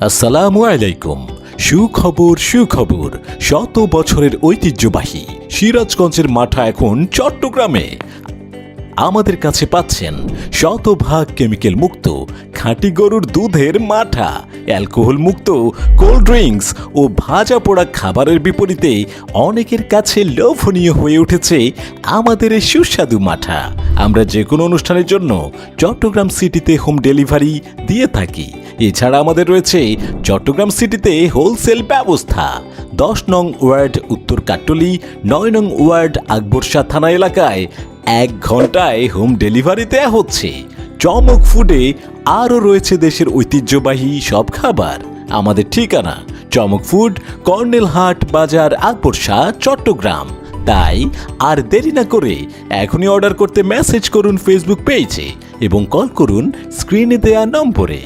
আসসালামু আলাইকুম। সুখবর সুখবর। শত বছরের ঐতিহ্যবাহী সিরাজগঞ্জের মাঠা এখন চট্টগ্রামে। আমাদের কাছে পাচ্ছেন শতভাগ কেমিক্যাল মুক্ত খাঁটি গরুর দুধের মাঠা, অ্যালকোহল মুক্ত, কোল্ড ড্রিঙ্কস ও ভাজা পোড়া খাবারের বিপরীতে অনেকের কাছে লোভনীয় হয়ে উঠেছে আমাদের এই সুস্বাদু মাঠা। আমরা যে কোনো অনুষ্ঠানের জন্য চট্টগ্রাম সিটিতে হোম ডেলিভারি দিয়ে থাকি। এছাড়া আমাদের রয়েছে চট্টগ্রাম সিটিতে হোলসেল ব্যবস্থা। দশ নং ওয়ার্ড উত্তর কাট্টলি, নয় নং ওয়ার্ড আকবরশাহ থানা এলাকায় এক ঘন্টায় হোম ডেলিভারি দেয়া হচ্ছে। চমক ফুডে আরও রয়েছে দেশের ঐতিহ্যবাহী সব খাবার। আমাদের ঠিকানা চমক ফুড, কর্নেল হাট বাজার, আকবরশাহ, চট্টগ্রাম। তাই আর দেরি না করে এখনই অর্ডার করতে মেসেজ করুন ফেসবুক পেজে এবং কল করুন স্ক্রিনে দেয়া নম্বরে।